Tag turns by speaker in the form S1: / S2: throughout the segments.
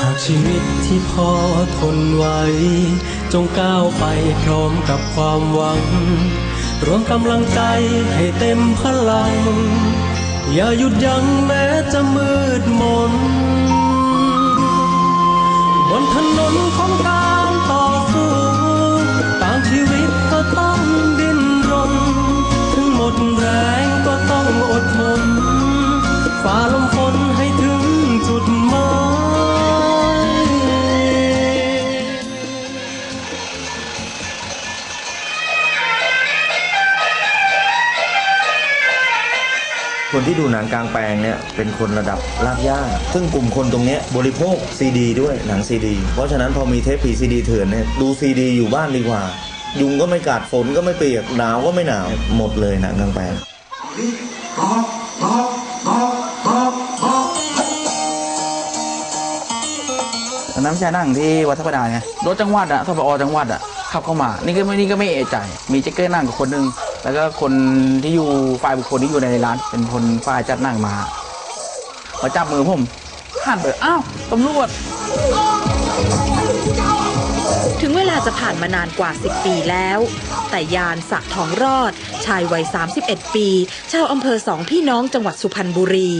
S1: หากชีวิตที่พอทนไหวจงก้าวไปพร้อมกับความหวัง รวมกำลังใจให้เต็มพลัง อย่าหยุดยั้งแม้จะมืดมน บนถนนของกา อดทนฝ่าลมฝนให้ถึงจุดหมาย
S2: คนที่ดูหนังกลางแปลงเนี่ย เป็นคนระดับรากหญ้า ซึ่งกลุ่มคนตรงเนี้ยบริโภคซีดีด้วยหนังซีดี เพราะฉะนั้นพอมีเทปผีซีดีเถื่อนเนี่ยดูซีดีอยู่บ้านดีกว่า ยุงก็ไม่กัดฝนก็ไม่เปียกหนาวก็ไม่หนาวหมดเลยหนังกลางแปลง
S3: ตอนนั้นไม่ใช่นั่งที่วัดทับดาไงรถจังหวัดอะทบอจังหวัดอะขับเข้ามา นี่ก็ไม่นี่ก็ไม่เอะใจ มีเจ๊เก้นั่งกับคนหนึง แล้วก็คนที่อยู่ฝ่ายบุคคลที่อยู่ในร้าน เป็นคนฝ่ายจัดนั่งมามาจับมือผมหันไปอ้าวตำรวจ
S4: เวลาจะผ่านมานานกว่า 10 ปีแล้ว แต่ยานสะทองรอด ชายวัย 31 ปี ชาวอำเภอสองพี่น้องจังหวัดสุพรรณบุรี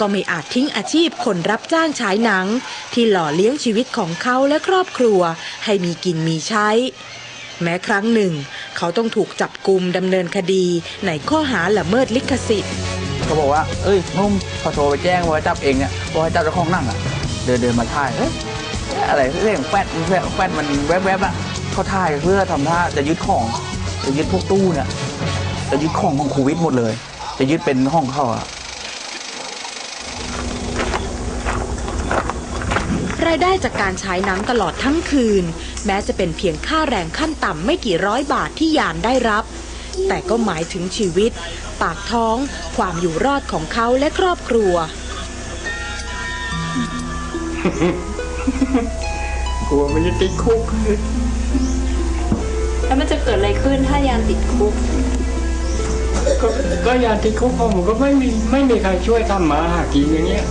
S4: ก็ไม่อาจทิ้งอาชีพคนรับจ้างฉายหนัง ที่หล่อเลี้ยงชีวิตของเขาและครอบครัว ให้มีกินมีใช้ แม้ครั้งหนึ่ง เขาต้องถูกจับกุมดำเนินคดีในข้อหาละเมิดลิขสิทธิ์
S3: เขาบอกว่า เอ้ยนุ่มพอโทรไปแจ้งว่าจับเองเนี่ยว่าให้จับเจ้าของนั่งอะ เดินเดินมาถ่ายเอ้ย อะไรเรื่องแฟดแฟดแฟดมันแวบๆอะเขาถ่ายเพื่อทำท่าจะยึดของจะยึดพวกตู้เนี่ยจะยึดของของโควิดหมดเลย จะยึดเป็นห้องเขาอะ
S4: รายได้จากการฉายหนังตลอดทั้งคืน แม้จะเป็นเพียงค่าแรงขั้นต่ำไม่กี่ร้อยบาทที่ยานได้รับ แต่ก็หมายถึงชีวิต ปากท้อง ความอยู่รอดของเขาและครอบครัว
S5: กลัวมันจะติดคุก
S6: แล้วมันจะเกิดอะไรขึ้นถ้ายานติดคุก
S5: ก็ก็อยากติดคุกเพราะผมก็ไม่มีไม่มีใครช่วยทำมาหากินอย่างเงี้ย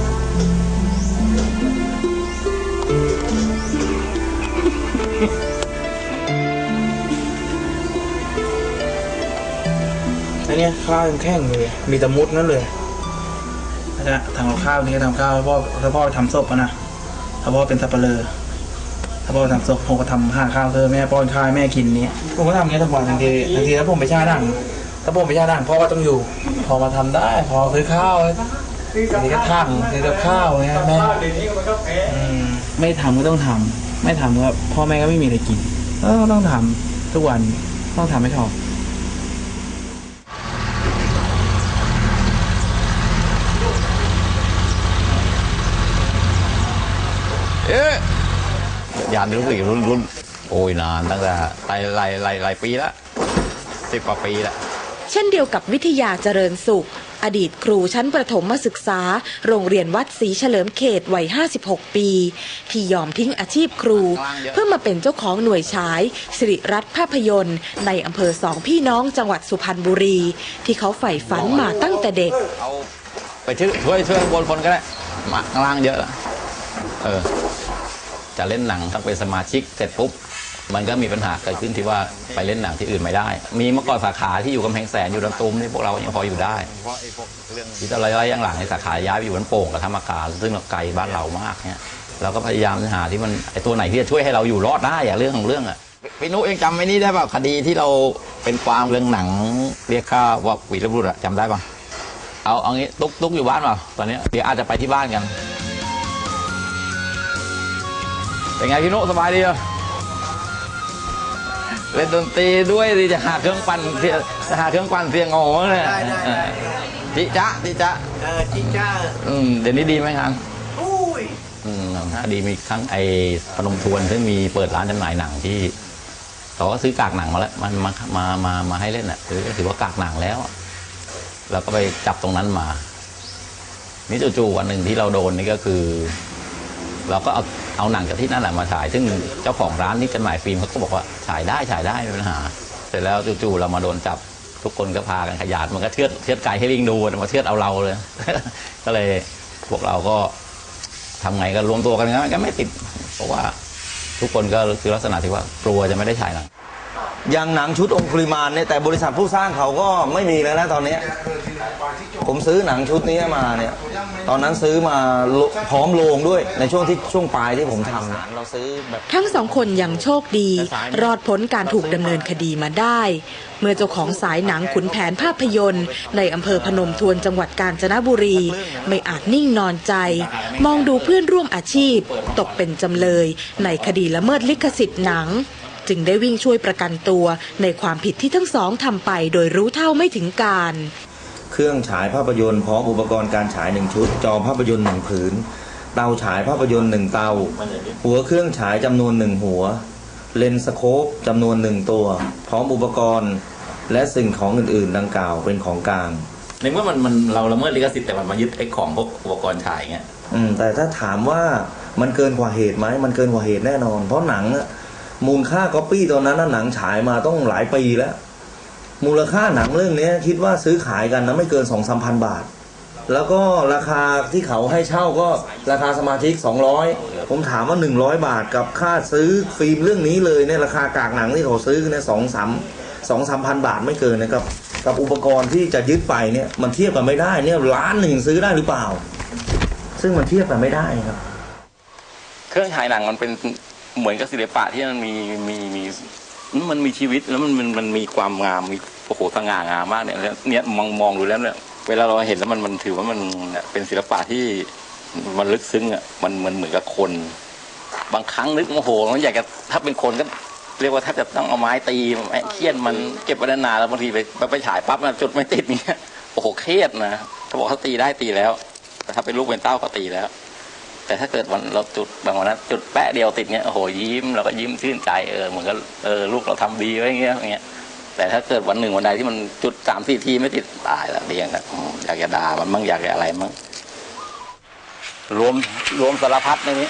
S3: อันเนี้ยข้าวยังแข็งอยู่เลย มีแตะมุดนั่นเลยนะฮะทำกับข้าวนี่ก็ทำข้าวให้พ่อถ้าพ่อไปทำศพอะนะ ถ้าพ่อเป็นสับปะเลอถ้าพ่อทำศพผมก็ทำหาข้าวเธอแม่ป้อนข้าวให้แม่กินนี้ผมก็ทำอย่างนี้ทุกวันบางทีบางทีถ้าผมไปช่าดังถ้าผมไปช่าดังพ่อก็ต้องอยู่ พอมาทำได้ พอซื้อข้าวบางทีก็ทั้งซื้อกับข้าวเงี้ยแม่อืมไม่ทำก็ต้องทำไม่ทำก็พ่อแม่ก็ไม่มีอะไรกินเออต้องทำทุกวันต้องทำให้เข
S7: เอ๊ะยานรู้สึกรุ่นรุ่นโอ้ยนานตั้งแต่หลายหลายหลายหลายปีละสิบกว่าปีละ
S4: เช่นเดียวกับวิทยาเจริญสุข อดีตครูชั้นประถมศึกษา โรงเรียนวัดศรีเฉลิมเขตวัย 56 ปี ที่ยอมทิ้งอาชีพครู เพื่อมาเป็นเจ้าของหน่วยฉาย สิริรัตน์ภาพยนตร์ ในอำเภอสองพี่น้องจังหวัดสุพรรณบุรี ที่เขาใฝ่ฝันมาตั้งแต่เด็ก
S7: เอาไปชื่อช่วยช่วยข้างบนคนก็ได้มาข้างล่างเยอะละ เออ จะเล่นหนังต้องเป็นสมาชิกเสร็จปุ๊บมันก็มีปัญหาเกิดขึ้นที่ว่าไปเล่นหนังที่อื่นไม่ได้ มีเมื่อก่อนสาขาที่อยู่กำแพงแสนอยู่ลำตูมนี่พวกเรายังพออยู่ได้ที่ตอนระยะหลังในสาขาย้ายไปอยู่บนโป่งกับธรรมกาซึ่งเราไกลบ้านเรามากเนี่ยเราก็พยายามหาที่มันไอตัวไหนที่จะช่วยให้เราอยู่รอดได้อะเรื่องของเรื่องอะพี่นุเองจำไว้นี่ได้ป่ะคดีที่เราเป็นความเรื่องหนังเรียกค่าว่าวีรบุรุษอะจำได้ป่ะเอาเอางี้ตุ๊กตุ๊กอยู่บ้านเปล่าตอนนี้เดี๋ยวอาจจะไปที่บ้านกัน เป็นไงพี่โนสบายดีเหรอเล่นดนตรีด้วยดิจะหาเครื่องปั่นเสียจะหาเครื่องปั่นเสียงโง่เนี่ยจิจ๊ะจิจ๊ะจิจ๊ะอืมเดี๋ยวนี้ดีไหมครับอืมดีมีครั้งไอ้พนมทวนซึ่งมีเปิดร้านจำหน่ายหนังที่เขาก็ซื้อกากหนังมาแล้วมันมามามามาให้เล่นอะถือก็ถือว่ากากหนังแล้วอะเราก็ไปจับตรงนั้นมา นี่จู่ๆวันหนึ่งที่เราโดนนี่ก็คือ เราก็เอาเอาหนังจากที่นั่นแหละมาฉาย ซึ่งเจ้าของร้านนี่จำหน่ายฟิล์มเขาก็บอกว่าฉายได้ฉายได้ไม่มีปัญหา เสร็จแล้วจู่ๆเรามาโดนจับทุกคนก็พากันขยาดมันก็เทือดเทือดไก่ให้ลิงดูมาเทือดเอาเราเลย ก็เลยพวกเราก็ทำไงก็รวมตัวกันงั้นก็ไม่ติด เพราะว่าทุกคนก็คือลักษณะที่ว่ากลัวจะไม่ได้ฉายหนัง
S2: อย่างหนังชุดองคุลิมานเนี่ยแต่บริษัทผู้สร้างเขาก็ไม่มีแล้วนะตอนเนี้ยผมซื้อหนังชุดนี้มาเนี่ย ตอนนั้นซื้อมาโลพร้อมโลงด้วยในช่วงที่ช่วงปลายที่ผมทำเนี่ยเราซื้อแบบ
S4: ทั้งสองคนยังโชคดี รอดพ้นการถูกดำเนินคดีมาได้ เมื่อเจ้าของสายหนังขุนแผนภาพยนตร์ ในอำเภอพนมทวนจังหวัดกาญจนบุรี ไม่อาจนิ่งนอนใจ มองดูเพื่อนร่วมอาชีพ ตกเป็นจำเลย ในคดีละเมิดลิขสิทธิ์หนัง จึงได้วิ่งช่วยประกันตัวในความผิดที่ทั้งสองทำไปโดยรู้เท่าไม่ถึงการ
S2: เครื่องฉายภาพยนตร์พร้อมอุปกรณ์การฉายหนึ่งชุด จอภาพยนตร์หนึ่งผืน เตาฉายภาพยนตร์หนึ่งเตา หัวเครื่องฉายจำนวนหนึ่งหัว เลนส์สโคปจำนวนหนึ่งตัว พร้อมอุปกรณ์ และสิ่งของอื่นๆดังกล่าวเป็นของกลาง
S7: ในเมื่อมันมันเราละเมิดลิขสิทธิ์แต่มันมายึดไอ้ของพวกอุปกรณ์ฉายเงี้ย
S2: อืมแต่ถ้าถามว่ามันเกินกว่าเหตุไหมมันเกินกว่าเหตุแน่นอน เพราะหนังอะ มูลค่าก๊อปปี้ตอนนั้นหนังฉายมาต้องหลายปีแล้ว มูลค่าหนังเรื่องนี้คิดว่าซื้อขายกันนะไม่เกินสองสามพันบาท แล้วก็ราคาที่เขาให้เช่าก็ราคาสมาชิก 200 ผมถามว่า 100 บาทกับค่าซื้อฟิล์มเรื่องนี้เลยเนี่ยราคากากหนังที่เขาซื้อเนี่ยสองสามสองสามพันบาทไม่เกินนะครับกับอุปกรณ์ที่จะยึดไปเนี่ยมันเทียบกันไม่ได้เนี่ยล้านหนึ่งซื้อได้หรือเปล่า ซึ่งมันเทียบกันไม่ได้ครับ
S7: เครื่องฉายหนังมันเป็น เหมือนกับศิลปะที่มันมีมีมีมันมีชีวิตแล้วมันมันมันมีความงามมีโอ้โหสง่างามมากเนี่ยเนี่ยมองมองดูแล้วเนี่ยเวลาเราเห็นแล้วมันมันถือว่ามันเป็นศิลปะที่มันลึกซึ้งอะมันมันเหมือนกับคน บางครั้งนึกโอ้โหมันอยากจะถ้าเป็นคนก็เรียกว่าแทบจะต้องเอาไม้ตีเคี่ยนมันเก็บไว้นานแล้วบางทีไปไปไปฉายปั๊บนะจุดไม่ติดเงี้ยโอ้โหเครียดนะถ้าบอกเขาตีได้ตีแล้วแต่ถ้าเป็นลูกเป็นเต้าก็ตีแล้ว แต่ถ้าเกิดวันเราจุดบางวันนั้นจุดแปะเดียวติดเงี้ยโอ้โหยิ้มเราก็ยิ้มชื่นใจเออเหมือนกับเออลูกเราทำดีไว้เงี้ยอย่างเงี้ยแต่ถ้าเกิดวันหนึ่งวันใดที่มันจุดสามสี่ทีไม่ติดตายแล้วเรียงนะอืมอยากจะด่ามันมั่งอยากจะอะไรมั่งรวมรวมสารพัดในนี้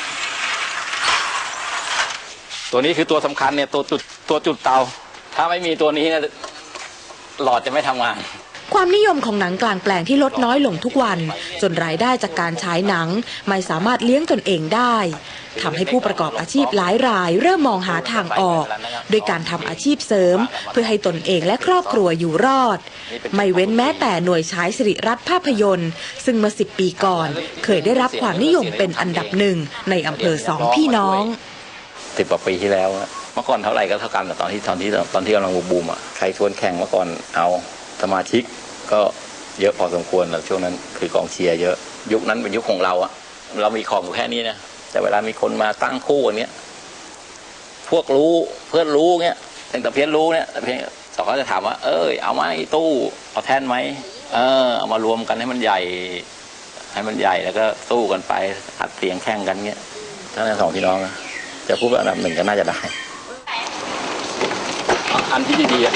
S7: ตัวนี้คือตัวสำคัญเนี่ยตัวจุดตัวจุดเตา ถ้าไม่มีตัวนี้เนี่ยหลอดจะไม่ทำงาน
S4: ความนิยมของหนังกลางแปลงที่ลดน้อยลงทุกวัน จนรายได้จากการฉายหนัง ไม่สามารถเลี้ยงตนเองได้ทำให้ผู้ประกอบอาชีพหลายราย เริ่มมองหาทางออก โดยการทำอาชีพเสริม เพื่อให้ตนเองและครอบครัวอยู่รอด ไม่เว้นแม้แต่หน่วยฉายสิริรัตน์ภาพยนตร์ ซึ่งเมื่อสิบปีก่อน เคยได้รับความนิยมเป็นอันดับหนึ่งในอำเภอสองพี่น้อง
S7: สิบกว่าปีที่แล้วอะเมื่อก่อนเท่าไหร่ก็เท่ากันแต่ตอนที่ตอนที่ตอนที่กำลังบูมๆอะใครชวนแข่งเมื่อก่อนเอาสมาชิก ก็เยอะพอสมควรแล้วช่วงนั้นคือกองเชียร์เยอะยุคนั้นเป็นยุคของเราอะเรามีของอยู่แค่นี้นะแต่เวลามีคนมาตั้งคู่อย่างเนี้ยพวกรู้เพื่อนรู้เงี้ยแต่ต่เพี้ยนรู้เนี่ยแต่เพี้ยนสองเขาจะถามว่า เอ้ยเอาไหมตู้เอาแท่นไหมเออเอามารวมกันให้มันใหญ่ ให้มันใหญ่แล้วก็สู้กันไปอัดเสียงแข่งกันเงี้ยถ้าในสองพี่น้องนะจะพูดว่าอันดับหนึ่งก็น่าจะได้อันที่ดีๆอะ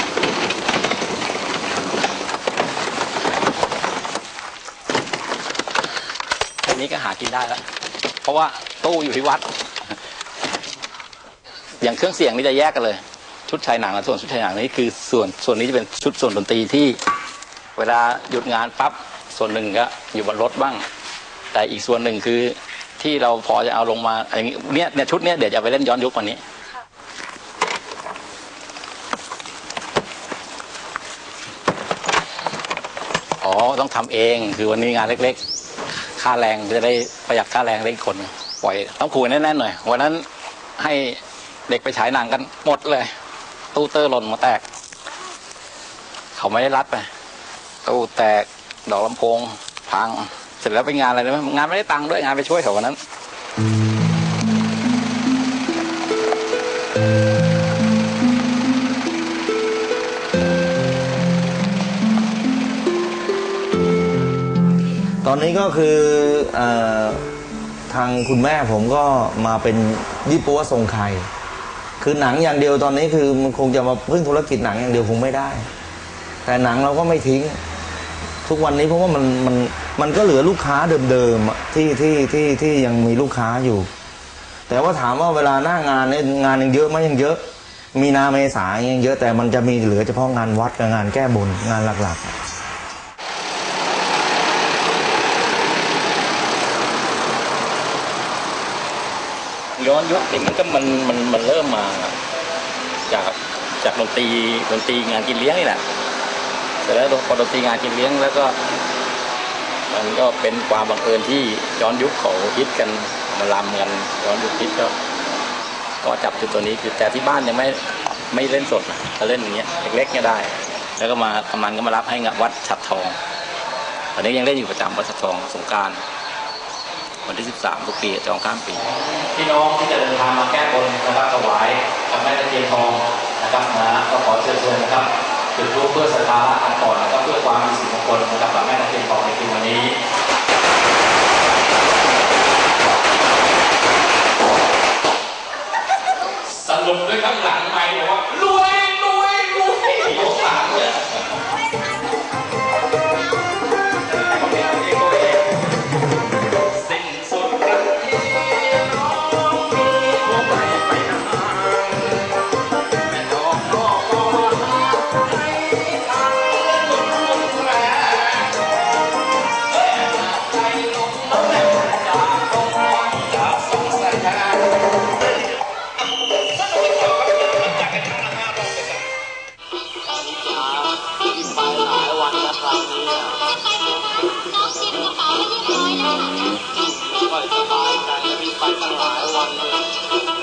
S7: อันนี้ากินได้แล้ว เพราะว่าตู้อยู่ที่วัด อย่างเครื่องเสียงนี่จะแยกกันเลย ชุดชายหนังกับส่วนชุดชายหนังนี่คือส่วนส่วนนี้จะเป็นชุดส่วนดนตรีที่ เวลาหยุดงานปั๊บส่วนหนึ่งก็อยู่บนรถบ้าง แต่อีกส่วนหนึ่งคือที่เราพอจะเอาลงมาอย่างนี้เนี่ยเนี่ยชุดเนี้ยเดี๋ยวจะไปเล่นย้อนยุควันนี้อ๋อต้องทำเองคือวันนี้งานเล็ก ๆ ค่าแรงจะได้ประหยัดค่าแรงเล็กคนปล่อยต้องขู่แน่นๆหน่อยวันนั้นให้เด็กไปฉายหนังกันหมดเลย ตู้เตอร์หล่นมาแตก เขาไม่ได้รัดไปตู้แตกดอกลำโพงพัง เสร็จแล้วไปงานอะไรนะงานไม่ได้ตังค์ด้วยงานไปช่วยเขาวันนั้น
S2: ตอนนี้ก็คืออทางคุณแม่ผมก็มาเป็นยี่ปัวทรงไข่คือหนังอย่างเดียวตอนนี้คือมันคงจะมาพึ่งธุรกิจหนังอย่างเดียวคงไม่ได้ แต่หนังเราก็ไม่ทิ้ง ทุกวันนี้เพราะว่ามันมันมันก็เหลือลูกค้าเดิมๆที่ที่ที่ที่ยังมีลูกค้าอยู่ แต่ว่าถามว่าเวลาหน้างานเนี่ยงานยังเยอะไหมยังเยอะ มีนาเมษายังเยอะแต่มันจะมีเหลือเฉพาะงานวัดกับงานแก้บนงานหลัก ๆ
S7: ย้อนยุคนี่มันก็มันมันมันเริ่มมา จากจากดนตรีดนตรีงานกินเลี้ยงนี่แหละเสร็จแล้วพอดนตรีงานกินเลี้ยงแล้วก็ มันก็เป็นความบังเอิญที่ย้อนยุคเขาฮิตกันมาลำกันย้อนยุคฮิตก็ ก็จับจุดตัวนี้คือแต่ที่บ้านยังไม่ไม่เล่นสดนะถ้าเล่นอย่างเงี้ยเล็กๆเนี่ยได้ แล้วก็มากำนันก็มารับให้งวัดฉัดทองตอนนี้ยังเล่นอยู่ประจำวัดฉัดทองสงกราร วันที่ 13ทุกปีจองข้ามปี พี่น้องที่จะเดินทางมาแก้บนนะครับถวายกับแม่ตะเคียนทองนะครับนะก็ขอเชิญชวนนะครับจุดรูปเพื่อสักการะกันก่อนนะครับเพื่อความมีสิริมงคลนะครับกับแม่ตะเคียนทองในคืนวันนี้สรุปด้วยข้างหลังไม่บอกว่ารวยรวย 十一秒一百零八恭喜你们的宝宝又来了十一块钱一个包应该可以拍三个还要三
S4: 个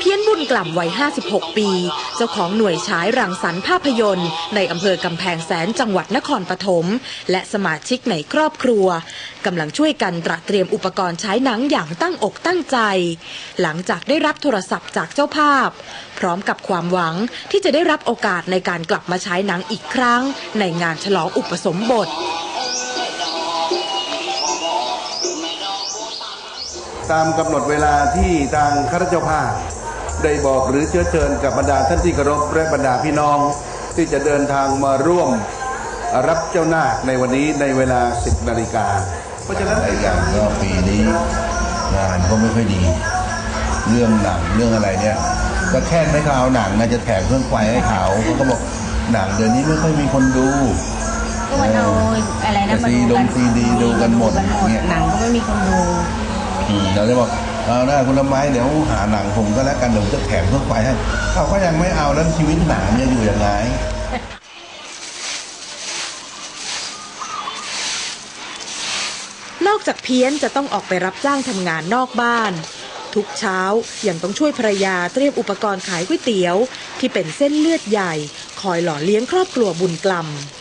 S4: พี้ยนบุญกล่ำวัย 56 ปี เจ้าของหน่วยฉายรังสรรค์ภาพยนตร์ ในอำเภอกำแพงแสนจังหวัดนครปฐมและสมาชิกในครอบครัวกำลังช่วยกันตระเตรียมอุปกรณ์ฉายหนังอย่างตั้งอกตั้งใจ หลังจากได้รับโทรศัพท์จากเจ้าภาพ พร้อมกับความหวังที่จะได้รับโอกาสในการกลับมาฉายหนังอีกครั้ง ในงานฉลองอุปสมบท
S8: ตามกำหนดเวลาที่ทางข้าราชการภาพ ได้บอกหรือเชื้อเชิญกับบรรดาท่านที่เคารพและบรรดาพี่น้อง ที่จะเดินทางมาร่วมรับเจ้านาคในวันนี้ในเวลา 10นาฬิกาเพราะฉะนั้น
S9: หลายอย่างก็ปีนี้งานก็ไม่ค่อยดี เรื่องหนังเรื่องอะไรเนี่ยก็แค่ไม่เขาเอาหนังนะจะแถมเครื่องไฟให้เขาเขาก็บอกหนังเดี๋ยวนี้ไม่ค่อยมีคนดู
S10: ก็มันเอาอะไรนะ
S9: แต่
S10: มา
S9: ซี
S10: ดู
S9: ด
S10: กั
S9: ง
S10: น
S9: ซีดีดูกันหมดเนี่ย
S10: หนังก็ไม่มีคนดู
S9: อืมเราเลยบอก เอาหน้าคุณละไม้เดี๋ยวหาหนังผมก็แล้วกันเดี๋ยวผมจะแถมเครื่องไฟให้เขาก็ยังไม่เอาแล้วชีวิตหนังจะอยู่ยังไง
S4: นอกจากเพี้ยนจะต้องออกไปรับจ้างทำงานนอกบ้าน ทุกเช้ายังต้องช่วยภรรยาเตรียมอุปกรณ์ขายก๋วยเตี๋ยว ที่เป็นเส้นเลือดใหญ่ คอยหล่อเลี้ยงครอบครัวบุญกล่ำ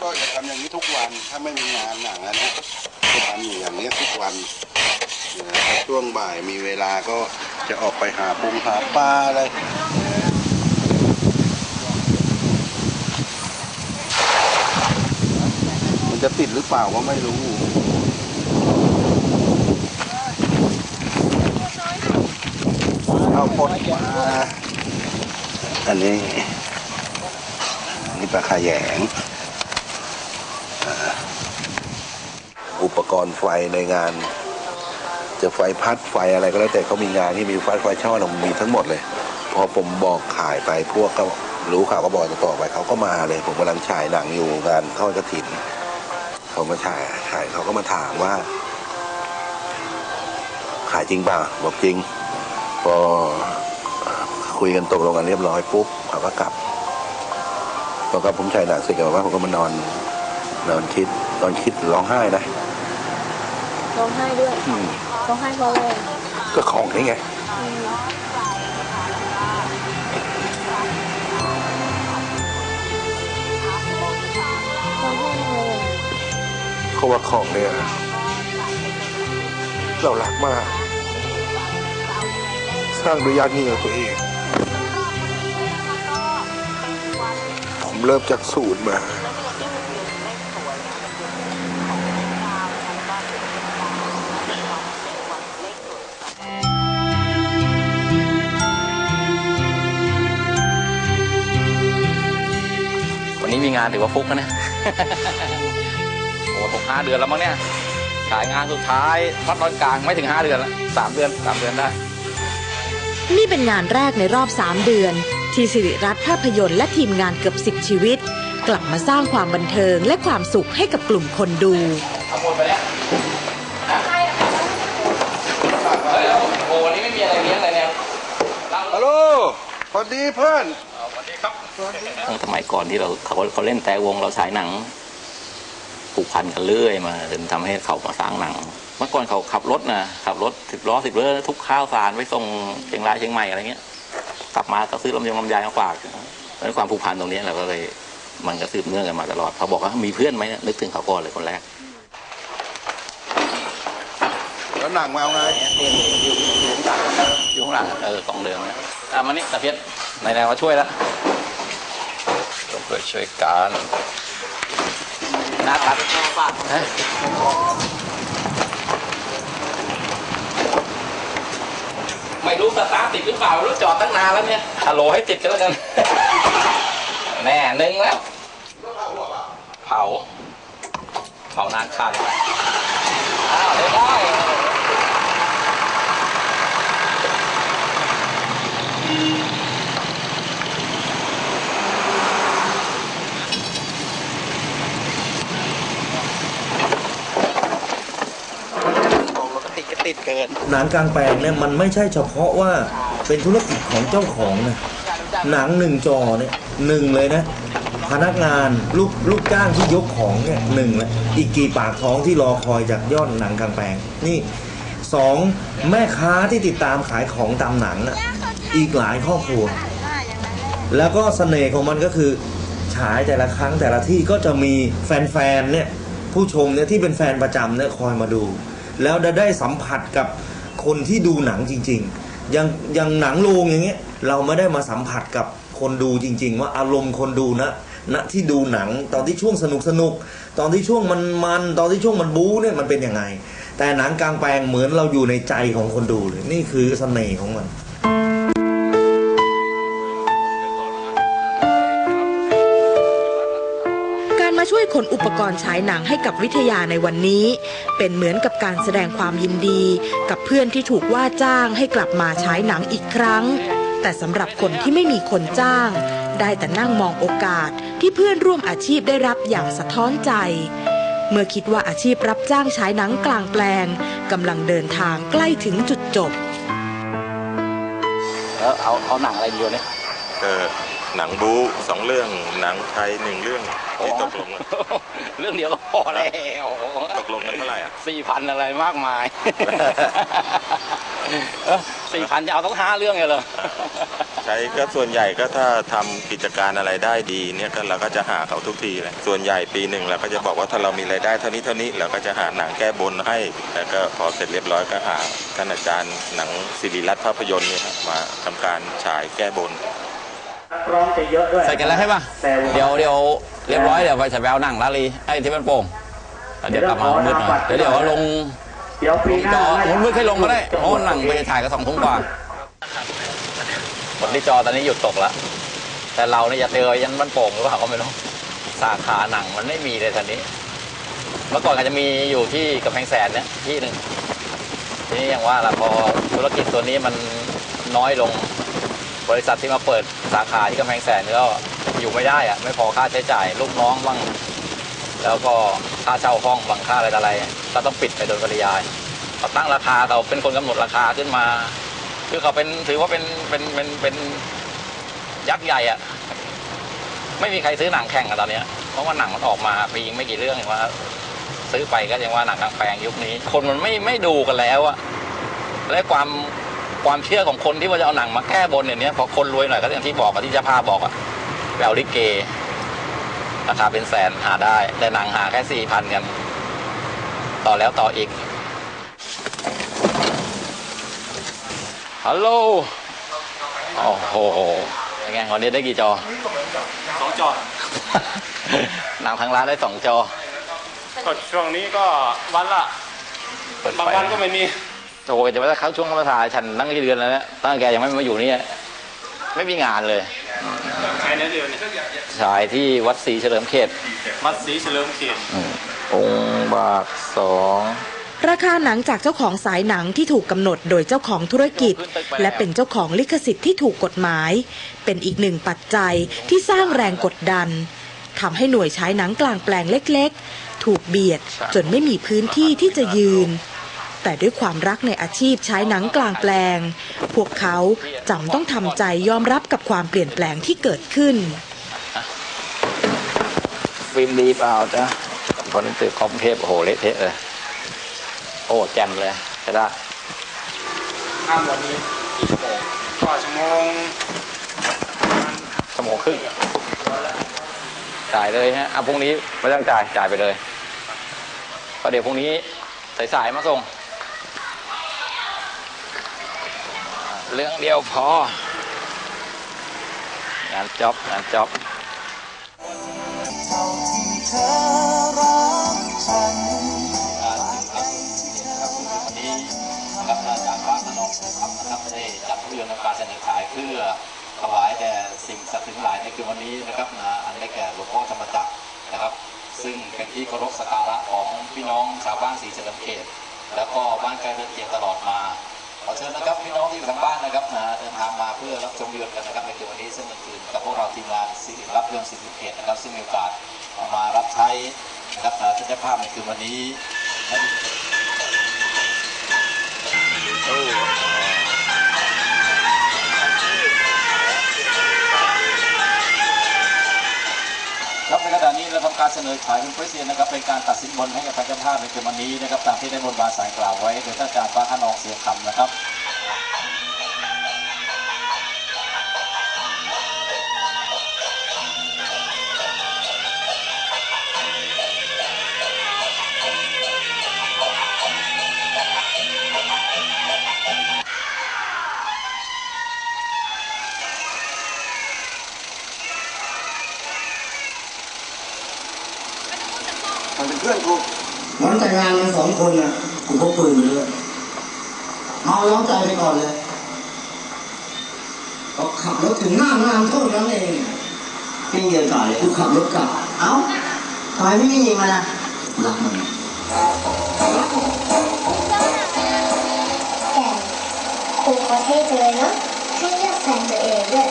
S8: ก็จะทำอย่างนี้ทุกวันถ้าไม่มีงานหนังนะนะจะทำอยู่อย่างนี้ทุกวันนะช่วงบ่ายมีเวลาก็จะออกไปหาปุงหาปลาอะไรมันจะติดหรือเปล่าก็ไม่รู้ เอาพดมาอันนี้ นี่ปลาขายงอ่า อุปกรณ์ไฟในงาน จะไฟพัดไฟอะไรก็แล้วแต่เขามีงานที่มีไฟไฟช่อเรามีทั้งหมดเลย พอผมบอกขายไปพวกก็รู้ข่าวก็บอกต่อไปเขาก็มาเลย ผมกำลังฉายหนังอยู่งานทอดกระถินเขามาฉายฉายเขาก็มาถามว่า ขายจริงป่าบอกจริง พอคุยกันตกลงกันเรียบร้อยปุ๊บเขาก็กลับพอกับผมฉายหนังเสร็จก็บอกว่าผมก็มานอนนอนคิดนอนคิดร้องไห้นะ
S11: ร้องไห้ด้วย
S8: อืม
S11: ร้องไห้เพราะอะไร
S8: ก็ของนี่ไง
S11: ร้องไห้ทำไมอะ
S8: เขาว่าของเนี่ยเรารักมาก สร้างด้วยยากเหงื่อตัวเอง ผมเริ่มจากศูนย์มา
S7: งานานถือว่าฟุกนะเนี่ยโอ้หกห้าเดือนแล้วมั้งเนี่ยฉายงานสุดท้ายพัดตอนกลางไม่ถึงห้าเดือนละสามเดือนสามเดือนได้
S4: นี่เป็นงานแรกในรอบ 3 เดือน ที่สิริรัตน์ภาพยนตร์และทีมงานเกือบ10ชีวิต กลับมาสร้างความบันเทิงและความสุขให้กับกลุ่มคนดู
S7: เอาหมดไปแล้วเฮ้ยแล้วโอ้วันนี้ไม่มีอะไรเลี้ยงเลยเนี่ย
S12: ฮัลโหลสวัสดีเพื่อน
S7: สมัยก่อนที่เราเขาเขาเล่นแต่วงเราฉายหนังผูกพันกันเรื่อยมาจนทำให้เขามาสร้างหนัง เมื่อก่อนเขาขับรถนะขับรถสิบล้อสิบล้อทุกข้าวสารไปส่งเชียงรายเชียงใหม่อะไรเงี้ย กลับมาก็ซื้อลำยงลำไยมาฝากแล้วความผูกพันตรงนี้เราก็เลยมันก็สืบเนื่องกันมาตลอดเขาบอกว่ามีเพื่อนไหมเนี่ยนึกถึงเขาก่อนเลยคนแรก
S12: แล้วหนังมาเอาไง
S7: อยู่ข้างหลังเออกล่องเดิมนะอะมานี่ตะเพียร ไหนๆมาช่วยแล้วต้องช่วยช่วยกันนะครับฮะไม่รู้สตาร์ทติดหรือเปล่าไม่รู้จอดตั้งนานแล้วเนี่ยฮัลโหลให้ติดกันแล้วกัน แน่หนึ่งแล้ว เผา เผานานขาดอ้าวเดี๋ยวได้ิดก็ติดเกิน
S2: หนังกลางแปลงเนี่ยมันไม่ใช่เฉพาะว่าเป็นธุรกิจของเจ้าของนะหนังหนึ่งจอเนี่ยหนึ่งเลยนะพนักงานลูกลูกจ้างที่ยกของเนี่ยหนึ่งละอีกกี่ปากท้องที่รอคอยจากยอดหนังกลางแปลงนี่สองแม่ค้าที่ติดตามขายของตามหนังอะอีกหลายครอบครัว แล้วก็เสน่ห์ของมันก็คือ ฉายแต่ละครั้งแต่ละที่ก็จะมีแฟนๆเนี่ยผู้ชมเนี่ยที่เป็นแฟนประจำเนี่ยคอยมาดู แล้วได้สัมผัสกับคนที่ดูหนังจริง ๆ อย่างอย่างหนังโรงอย่างเงี้ยเราไม่ได้มาสัมผัสกับคนดูจริง ๆ ว่าอารมณ์คนดูนะณที่ดูหนังตอนที่ช่วงสนุกสนุกตอนที่ช่วงมันมันตอนที่ช่วงมันบู๊เนี่ยมันเป็นยังไง แต่หนังกลางแปลงเหมือนเราอยู่ในใจของคนดูเลยนี่คือเสน่ห์ของมัน
S4: วยขนอุปกรณ์ฉายหนังให้กับวิทยาในวันนี้ เป็นเหมือนกับการแสดงความยินดี กับเพื่อนที่ถูกว่าจ้างให้กลับมาฉายหนังอีกครั้ง แต่สำหรับคนที่ไม่มีคนจ้าง ได้แต่นั่งมองโอกาสที่เพื่อนร่วมอาชีพได้รับอย่างสะท้อนใจ เมื่อคิดว่าอาชีพรับจ้างฉายหนังกลางแปลงกำลังเดินทางใกล้ถึงจุดจบ
S7: แล้วเอาเอาหนังอะไรดีวะเนี่ย
S13: เออ หนังบู๊สองเรื่องหนังไทยหนึ่งเรื่องที่ตกลงกัน
S7: เรื่องเดียวก็พอแล้ว
S13: ตกลงกันเท่าไหร่อะ
S7: สี่พันอะไรมากมายสี่พันจะเอาต้องห้าเรื่องเลยเหรอ
S13: ใช้ก็ส่วนใหญ่ก็ถ้าทำกิจการอะไรได้ดีเนี่ยก็เราก็จะหาเขาทุกทีเลยส่วนใหญ่ปีหนึ่งเราก็จะบอกว่าถ้าเรามีรายได้เท่านี้เท่านี้เราก็จะหาหนังแก้บนให้แล้วก็พอเสร็จเรียบร้อยก็หาท่านอาจารย์หนังศิริรัตน์ภาพยนตร์เนี่ยครับมาทำการฉายแก้บน
S7: ใส่กันแล้วใช่ป่ะ เดี๋ยวเดี๋ยวเรียบร้อยเดี๋ยวไปฉายแววหนังลาลีไอ้ที่มันโป่งแล้วเดี๋ยวกลับมามืดหน่อยเดี๋ยวเดี๋ยวลงลงจอมันมืดค่อยลงก็ได้เพราะว่าหนังไปถ่ายก็สองทุ่มกว่าผลที่จอตอนนี้หยุดตกแล้วแต่เราเนี่ยจะเจอยันมันโป่งหรือเปล่าก็ไม่รู้สาขาหนังมันไม่มีเลยตอนนี้ เมื่อก่อนก็จะมีอยู่ที่กำแพงแสนเนี่ยที่หนึ่งทีนี้อย่างว่าละพอธุรกิจตัวนี้มันน้อยลง บริษัทที่มาเปิดสาขาที่กำแพงแสนก็อยู่ไม่ได้อะไม่พอค่าใช้จ่ายลูกน้องบ้างแล้วก็ค่าเช่าห้องบางค่าอะไรต่อะไรก็ต้องปิดไปโดยปริยายเขาตั้งราคาเขาเป็นคนกำหนดราคาขึ้นมา คือเขาเป็นถือว่าเป็นเป็นเป็นเป็นยักษ์ใหญ่อะไม่มีใครซื้อหนังแข่งอะตอนเนี้ยเพราะว่าหนังมันออกมาปีไม่กี่เรื่องเองว่า ซื้อไปก็ยังว่าหนังกลางแปลงยุคนี้ คนมันไม่ไม่ดูกันแล้วอะและความ ความเชื่อของคนที่ว่าจะเอาหนังมาแก้บนอย่างเนี้ยพอคนรวยหน่อยก็อย่างที่บอกกับที่เจ้าภาพบอกอะไปเอาลิเกราคาเป็นแสนหาได้ แต่หนังหาแค่สี่พันกัน ต่อแล้วต่ออีกฮัลโหลโอ้โหเป็นไงวันนี้ได้กี่จอ
S5: สองจอ
S7: หนังทางร้านได้สองจอ
S5: ก็ช่วงนี้ก็วันละ
S7: เปิด
S5: บาง
S7: ไฟ
S5: วันก็ไม่มี
S7: โอ้โหจะว่าเข้าช่วงเข้าพรรษาฉันนั่งกี่เดือนแล้วเนี่ยตั้งแต่แกยังไม่มาอยู่นี่ไม่มีงานเลย
S5: ใช้ในเดือนเนี่ย
S7: ฉายที่วัดศรีเฉลิมเขต
S14: มัดสีเฉลิมเขต
S7: อืมองค์บาทสอง
S4: ราคาหนังจากเจ้าของสายหนังที่ถูกกำหนดโดยเจ้าของธุรกิจ และเป็นเจ้าของลิขสิทธิ์ที่ถูกกฎหมาย เป็นอีกหนึ่งปัจจัยที่สร้างแรงกดดันทำให้หน่วยฉายหนังกลางแปลงเล็ก ๆ ถูกเบียดจนไม่มีพื้นที่ที่จะยืน แต่ด้วยความรักในอาชีพฉายหนังกลางแปลง พวกเขาจำต้องทำใจยอมรับกับความเปลี่ยนแปลงที่เกิดขึ้น
S7: ฟิล์มดีเปล่าจ๊ะตอนนี้ตึกคอมเทพโอ้โหเละเทะเลย โอ้แจมเลยใช่ได้
S3: ห้ามวันนี้กี่ชั่วโมงก็ชั่วโมง
S7: ชั่วโมงครึ่งจ่ายเลยฮะอะพรุ่งนี้ไม่ต้องจ่ายจ่ายไปเลยเพราะเดี๋ยวพรุ่งนี้สายๆมาส่ง เรื่องเดียวพอ งานจ็อบงานจ็อบวันนี้นะครับอาจารย์ฟ้าขนองนะครับนะครับได้จัดเรื่องการเสนอขายเพื่อถวายแด่สิ่งศักดิ์สิทธิ์ทั้งหลายในคืนวันนี้นะครับนะอันได้แก่หลวงพ่อธรรมจักรนะครับ ซึ่งเป็นที่เคารพสักการะของพี่น้องชาวบ้านศรีเฉลิมเขต แล้วก็บ้านใกล้เรือนเคียงตลอดมา อเชิญนะครับพี่น้องที่อยู่ทางบ้านนะครับนะเดินทางมาเพื่อรับชมเรือนกันนะครับในคืนวันนี้ซึ่งเป็นคืนกับพวกเราทีมงานสิริรับเรื่องสิริเขตนะครับซึ่งมีโอกาสมารับใช้นะครับท่านเจ้าภาพในคืนวันนี้ เราทำการเสนอขายเป็นเปอร์เซ็นนะครับเป็นการตัดสินบนให้กับทางเจ้าภาพในคืนวันนี้นะครับตามที่ได้บนบานสายกล่าวไว้โดยท่านอาจารย์ฟ้าขนองเสียคำนะครับ
S15: กันสองคนน่ะกูพกปืนมาด้วยเมาย้อมใจไปก่อนเลยก็ขับรถถึงหน้างานเท่านั้นเองพี่เยินก่อนเลยกูขับรถกลับ เอ้าทำไมพี่ไม่ยิงมันอะรักมัน
S6: แก่ครูเขาเท่จังเลยเนาะให้เลือกแฟนตัวเองด้วย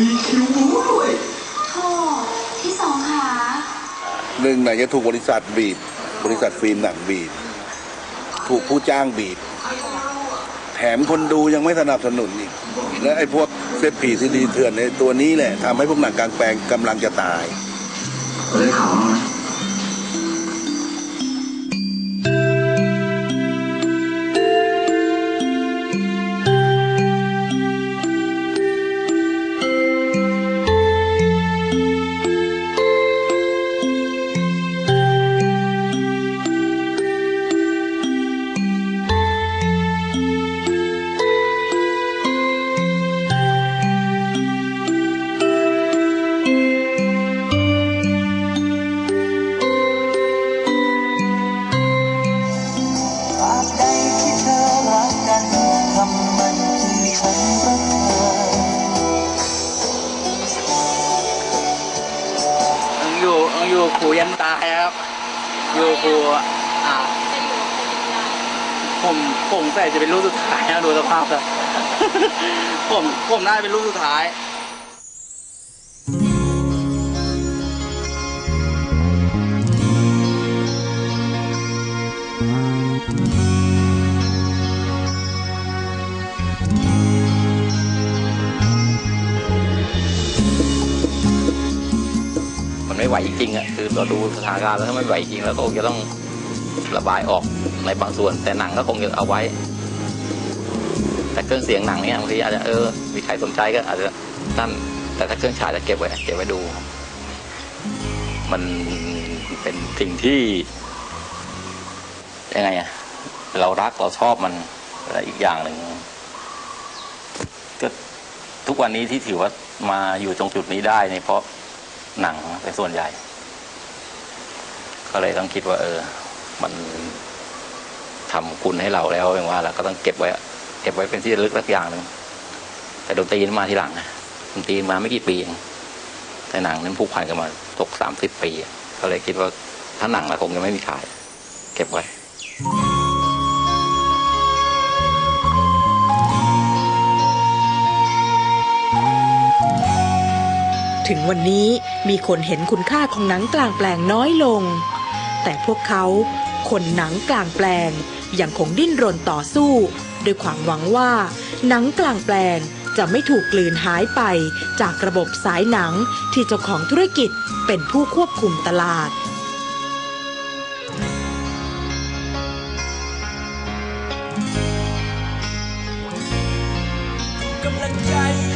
S15: มีคิวบูด้วย
S10: โทษที่สองขา
S8: หนึ่งไหนจะถูกบริษัทบีบบริษัทฟิล์มหนังบีบถูกผู้จ้างบีบแถมคนดูยังไม่สนับสนุนอีก และไอ้พวกเซฟผีซีดีเถื่อนในยตัวนี้แหละทำให้พวกหนังกลางแปลงกำลังจะตาย
S15: เลยข่าวมา
S16: ต
S3: ผมใส่จะเป็นรูปสุดท้ายนะดูสภาพแล้วผมผมน่าจะเป็นรูปสุดท้าย
S7: มันไม่ไหวจริงอะคือเราดูสถานการณ์แล้วถ้าไม่ไหวจริงเราก็คงจะต้อง ระบายออกในบางส่วน แต่หนังก็คงจะเอาไว้ แต่เครื่องเสียงหนังเนี่ยบางทีอาจจะเออ มีใครสนใจก็อาจจะนั่นแต่ถ้าเครื่องฉายจะเก็บไว้เก็บไว้ดู มันเป็นสิ่งที่ยังไงอะเรารักเราชอบมันและอีกอย่างหนึ่งก็ทุกวันนี้ที่ถือว่ามาอยู่ตรงจุดนี้ได้เนี่ยเพราะหนังเป็นส่วนใหญ่ ก็เลยต้องคิดว่าเออ มันทำคุณให้เราแล้วอย่างว่าเราก็ต้องเก็บไว้ เก็บไว้เป็นที่ระลึกสักอย่างหนึ่งแต่ดนตรีนั้นมาทีหลังนะดนตรีมาไม่กี่ปีเองแต่หนังนั้นผูกพันกันมาตกสามสิบปีก็เลยคิดว่าถ้าหนังเราคงจะไม่มีขาย เก็บไว้
S4: ถึงวันนี้มีคนเห็นคุณค่าของหนังกลางแปลงน้อยลง แต่พวกเขา คนหนังกลางแปลง ยังคงดิ้นรนต่อสู้ ด้วยความหวังว่า หนังกลางแปลงจะไม่ถูกกลืนหายไป จากระบบสายหนังที่เจ้าของธุรกิจเป็นผู้ควบคุมตลาด
S16: กำลังใจ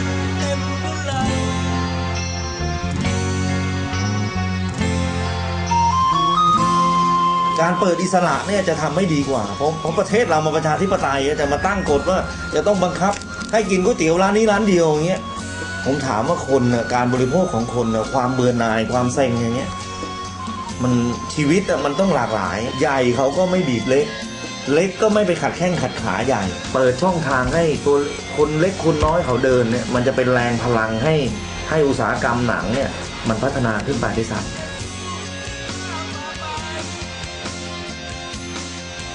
S2: การเปิดอิสระเนี่ยจะทำให้ดีกว่าเพราะเพราะประเทศเรามาประชาธิปไตยจะมาตั้งกฎว่าจะต้องบังคับ ให้กินก๋วยเตี๋ยวร้านนี้ร้านเดียวอย่างเงี้ยผมถามว่าคนน่ะการบริโภคของคนน่ะความเบื่อหน่ายความเซ็งอย่างเงี้ยมันชีวิตมันต้องหลากหลาย ใหญ่เขาก็ไม่บีบเล็ก เล็กก็ไม่ไปขัดแข้งขัดขาใหญ่ เปิดช่องทางให้ตัวคนเล็กคนน้อยเขาเดินเนี่ยมันจะเป็นแรงพลังให้ให้อุตสาหกรรมหนังเนี่ยมันพัฒนาขึ้นไปด้วยซ้ำ